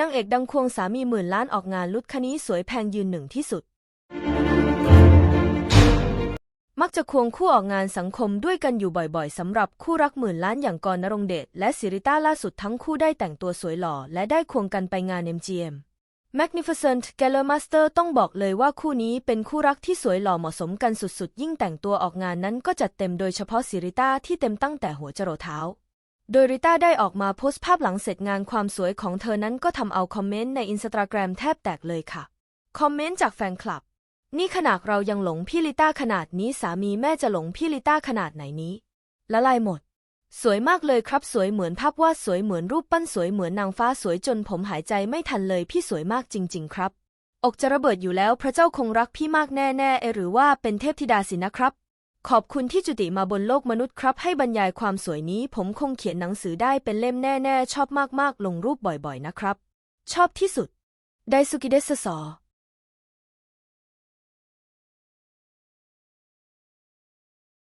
นางเอกดังควงสามีหมื่นล้านออกงานลุดคนี้สวยแพงยืนหนึ่งที่สุด มักจะควงคู่ออกงานสังคมด้วยกันอยู่บ่อยๆสำหรับคู่รักหมื่นล้านอย่างกรณรงเดชและสิริต้าล่าสุดทั้งคู่ได้แต่งตัวสวยหล่อ และได้ควงกันไปงาน MGM Magnificent Gallo Master ต้องบอกเลยว่าคู่นี้เป็นคู่รักที่สวยหล่อเหมาะสมกันสุดๆ ยิ่งแต่งตัวออกงานนั้นก็จัดเต็มโดยเฉพาะสิริต้าที่เต็มตั้งแต่หัวจรดเท้า โดยริต้าได้ออกมาโพสต์ภาพหลังเสร็จงานความสวยของเธอนั้นก็ทำเอาคอมเมนต์ในอินสตาแกรมแทบแตกเลยค่ะ คอมเมนต์จากแฟนคลับ นี่ขนาดเรายังหลงพี่ลิต้าขนาดนี้สามีแม่จะหลงพี่ลิต้าขนาดไหนนี้ ละลายหมด สวยมากเลยครับสวยเหมือนภาพวาดสวยเหมือนรูปปั้นสวยเหมือนนางฟ้าสวยจนผมหายใจไม่ทันเลยพี่สวยมากจริง ๆ ครับ อกจะระเบิดอยู่แล้วพระเจ้าคงรักพี่มากแน่ๆเอหรือว่าเป็นเทพธิดาสินะครับ ขอบคุณที่จุติมาบนโลกมนุษย์ครับ ให้บรรยายความสวยนี้ ผมคงเขียนหนังสือได้เป็นเล่มแน่ ๆ ชอบมาก ๆ ลงรูปบ่อย ๆ นะครับ ชอบที่สุด ไดซุกิเดสซอ